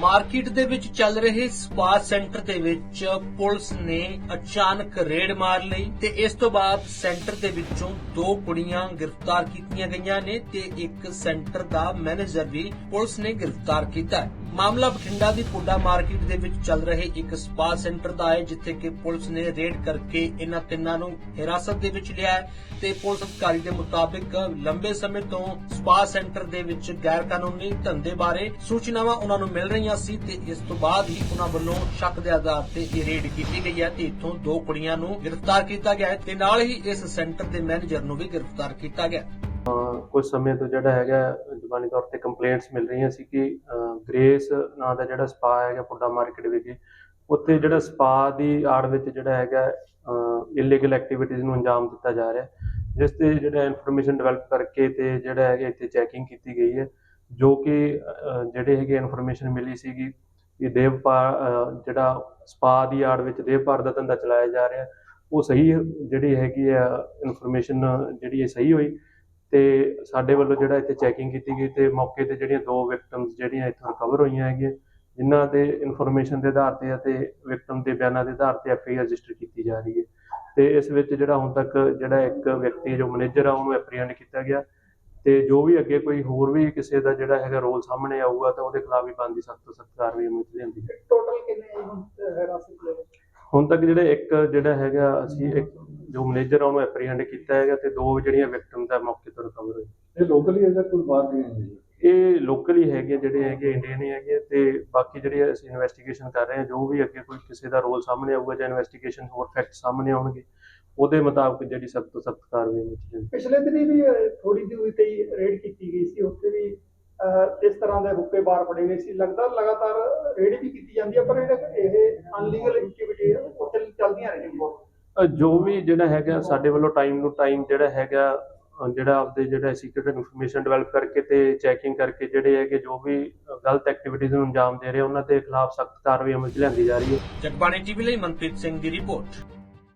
Market ਦੇ ਵਿੱਚ ਚੱਲ ਰਹੇ ਸਪਾ ਸੈਂਟਰ ਦੇ ਵਿੱਚ ਪੁਲਿਸ ਨੇ ਅਚਾਨਕ ਰੇਡ ਮਾਰ ਲਈ ਤੇ ਇਸ ਤੋਂ ਬਾਅਦ ਸੈਂਟਰ ਦੇ ਵਿੱਚੋਂ ਦੋ ਕੁੜੀਆਂ ਗ੍ਰਿਫਤਾਰ ਕੀਤੀਆਂ ਗਈਆਂ ਨੇ ਤੇ ਇੱਕ ਸੈਂਟਰ ਦਾ ਮੈਨੇਜਰ ਵੀ ਪੁਲਿਸ ਨੇ ਗ੍ਰਿਫਤਾਰ ਕੀਤਾ ਮਾਮਲਾ ਬਠਿੰਡਾ ਦੀ ਪੁੱਡਾ ਮਾਰਕੀਟ ਦੇ ਵਿੱਚ ਚੱਲ ਰਹੇ ਇੱਕ ਸਪਾ ਸੈਂਟਰ ਦਾ ਹੈ, ਜਿੱਥੇ ਕਿ ਪੁਲਿਸ ਨੇ ਰੇਡ ਕਰਕੇ ਇਹਨਾਂ ਤਿੰਨਾਂ ਨੂੰ ਹਿਰਾਸਤ ਦੇ ਵਿੱਚ ਲਿਆ ਤੇ ਪੁਲਿਸ ਅਧਿਕਾਰੀ ਦੇ ਮੁਤਾਬਿਕ ਲੰਬੇ ਸਮੇਂ ਤੋਂ ਸਪਾ ਸੈਂਟਰ ਦੇ ਵਿੱਚ ਗੈਰ ਕਾਨੂੰਨੀ ਧੰਦੇ ਬਾਰੇ ਸੂਚਨਾਵਾਂ ਉਹਨਾਂ ਨੂੰ ਮਿਲ ਰਹੀਆਂ ਸੀ ਤੇ ਇਸ ਤੋਂ ਬਾਅਦ ਹੀ ਉਹਨਾਂ ਵੱਲੋਂ ਸ਼ੱਕ ਦੇ ਆਧਾਰ ਤੇ ਇਹ ਰੇਡ ਕੀਤੀ ਗਈ ਹੈ ਤੇ ਇੱਥੋਂ ਦੋ ਕੁੜੀਆਂ ਨੂੰ ਗ੍ਰਿਫਤਾਰ ਕੀਤਾ ਗਿਆ ਹੈ ਤੇ ਨਾਲ ਹੀ ਇਸ ਸੈਂਟਰ ਦੇ ਮੈਨੇਜਰ ਨੂੰ ਵੀ ਗ੍ਰਿਫਤਾਰ ਕੀਤਾ ਗਿਆ ਹੈ। ਅਹ ਕੁਝ ਸਮੇਂ ਤੋਂ ਜਿਹੜਾ ਹੈਗਾ ਜ਼ੁਬਾਨੀ ਤੌਰ ਤੇ ਕੰਪਲੇਂਟਸ ਮਿਲ ਰਹੀਆਂ ਸੀ ਕਿ ਗ੍ਰੇਸ ਨਾਂ ਦਾ ਜਿਹੜਾ ਸਪਾ ਹੈਗਾ ਪੁੱਡਾ ਮਾਰਕੀਟ ਵਿਖੇ ਉੱਥੇ ਜਿਹੜਾ ਸਪਾ ਦੀ ਆੜ ਵਿੱਚ ਜਿਹੜਾ ਹੈਗਾ ਇਲੀਗਲ ਐਕਟੀਵਿਟੀਜ਼ ਨੂੰ ਅੰਜਾਮ ਦਿੱਤਾ ਜਾ ਰਿਹਾ ਜਿਸ ਤੇ ਜਿਹੜਾ ਇਨਫੋਰਮੇਸ਼ਨ ਡਿਵੈਲਪ ਕਰਕੇ ਤੇ ਜਿਹੜਾ ਹੈਗਾ ਇੱਥੇ ਚੈਕਿੰਗ ਕੀਤੀ ਗਈ ਹੈ ਜੋ ਕਿ ਜਿਹੜੇ ਹੈਗੇ ਇਨਫੋਰਮੇਸ਼ਨ ਮਿਲੀ ਸੀਗੀ ਕਿ ਦੇਵਪਾਲ ਅਹ, ਜਿਹੜਾ ਸਪਾ ਦੀ ਆੜ ਵਿੱਚ ਦੇਵਪਾਲ ਦਾ ਧੰਦਾ ਚਲਾਇਆ ਜਾ ਰਿਹਾ ਉਹ ਸਹੀ ਜਿਹੜੀ ਹੈਗੀ ਆ ਇਨਫੋਰਮੇਸ਼ਨ ਜਿਹੜੀ ਹੈ ਸਹੀ ਹੋਈ। ਤੇ ਸਾਡੇ ਵੱਲੋਂ ਜਿਹੜਾ ਇੱਥੇ ਚੈਕਿੰਗ ਕੀਤੀ ਗਈ ਤੇ ਮੌਕੇ ਤੇ ਜਿਹੜੀਆਂ ਦੋ ਵਿਕਟਮਸ ਜਿਹੜੀਆਂ ਇੱਥੋਂ ਰਿਕਵਰ ਹੋਈਆਂ ਹੈਗੀਆਂ ਜਿਨ੍ਹਾਂ ਦੇ ਇਨਫੋਰਮੇਸ਼ਨ ਦੇ ਆਧਾਰ ਤੇ ਅਤੇ ਵਿਕਟਮ ਦੇ ਬਿਆਨਾਂ ਦੇ ਆਧਾਰ ਤੇ ਐਫਆਈਆਰ ਰਜਿਸਟਰ ਕੀਤੀ ਜਾ ਰਹੀ ਹੈ। ਤੇ ਇਸ ਵਿੱਚ ਜਿਹੜਾ ਹੁਣ ਤੱਕ ਜਿਹੜਾ ਇੱਕ ਵਿਅਕਤੀ ਜੋ ਮੈਨੇਜਰ ਆ ਉਹਨੂੰ ਐਪਰੀਹੈਂਡ ਕੀਤਾ ਗਿਆ ਤੇ ਜੋ ਵੀ ਅੱਗੇ ਕੋਈ ਹੋਰ ਵੀ ਕਿਸੇ ਦਾ ਜਿਹੜਾ ਹੈਗਾ ਰੋਲ ਸਾਹਮਣੇ ਆਊਗਾ ਤਾਂ ਉਹਦੇ ਖਿਲਾਫ ਵੀ ਬਣਦੀ ਸਖਤ ਤੋਂ ਸਖਤ ਕਾਰਵਾਈ ਅਮਲ ਚ ਲਿਆਂਦੀ ਹੈ ਟੋਟਲ ਕਿੰਨੇ ਹੁਣ ਹਿਰਾਸਤ ਲੈ ਹੁਣ ਤੱਕ ਜਿਹੜੇ ਇੱਕ ਜਿਹੜਾ ਹੈਗਾ ਅਸੀਂ ਇੱਕ ਜੋ ਮੈਨੇਜਰ ਆ ਉਹਨੂੰ ਐਪਰੀਹੈਂਡ ਕੀਤਾ ਹੈਗਾ ਤੇ ਦੋ ਜਿਹੜੀਆਂ ਵਿਕਟਮਸ ਆ ਮੌਕੇ ਤੋਂ ਰਿਕਵਰ ਹੋਏ। ਇਹ ਲੋਕਲੀ ਹੈ ਜਾਂ ਕੋਈ ਬਾਹਰ ਦੇ ਹੈ ਇਹ ਲੋਕਲੀ ਹੈਗੇ ਜਿਹੜੇ ਹੈਗੇ ਇੰਡੀਅਨ ਹੀ ਹੈਗੇ ਤੇ ਬਾਕੀ ਜਿਹੜੇ ਅਸੀਂ ਇਨਵੈਸਟੀਗੇਸ਼ਨ ਕਰ ਰਹੇ ਹਾਂ ਜੋ ਵੀ ਅੱਗੇ ਕੋਈ ਕਿਸੇ ਦਾ ਰੋਲ ਸਾਹਮਣੇ ਆਊਗਾ ਜਾਂ ਇਨਵੈਸਟੀਗੇਸ਼ਨ ਹੋਰ ਫੈਕਟ ਸਾਹਮਣੇ ਆਉਣਗੇ ਉਹਦੇ ਮੁਤਾਬਕ ਜਿਹੜੀ ਸਖਤ ਤੋਂ ਸਖਤ ਕਾਰਵਾਈ ਜਾਂਦੀ ਪਿਛਲੇ ਦਿਨੀ ਵੀ ਥੋੜੀ ਜਿਹੀ ਤੇ ਰੇਡ ਕੀਤੀ ਗਈ ਸੀ ਉੱਥੇ ਵੀ ਇਸ ਤਰ੍ਹਾਂ ਦੇ ਹੁੱਕੇ ਬਾਰ ਫੜੇ ਗਏ ਸੀ। ਲੱਗਦਾ ਲਗਾਤਾਰ ਰੇਡ ਵੀ ਕੀਤੀ ਜਾਂਦੀ ਹੈ ਪਰ ਇਹ ਅਨਲੀਗਲ ਐਕਟੀਵਿਟੀ ਉੱਥੇ ਚੱਲਦੀਆਂ ਰਹੀਆਂ ਅ, ਜੋ ਵੀ ਜਿਹੜਾ ਹੈਗਾ ਸਾਡੇ ਵੱਲੋਂ ਟਾਈਮ ਨੂੰ ਟਾਈਮ ਜਿਹੜਾ ਹੈਗਾ ਜਿਹੜਾ ਆਪਦੇ ਜਿਹੜਾ ਸੀਕ੍ਰੀਟ ਇਨਫੋਰਮੇਸ਼ਨ ਡਿਵੈਲਪ ਕਰਕੇ ਤੇ ਚੈਕਿੰਗ ਕਰਕੇ ਜਿਹੜੇ ਹੈਗੇ ਜੋ ਵੀ ਗਲਤ ਐਕਟੀਵਿਟੀਜ਼ ਨੂੰ ਅੰਜਾਮ ਦੇ ਰਹੇ ਉਹਨਾਂ ਦੇ ਖਿਲਾਫ ਸਖਤ ਕਾਰਵਾਈ ਅਮਲ ਚ ਲਿਆਂਦੀ ਜਾ ਰਹੀ ਹੈ। ਜਗਬਾਣੀ ਟੀਵੀ ਲਈ ਮਨਪ੍ਰੀਤ ਸਿੰਘ ਦੀ ਰਿਪੋਰਟ।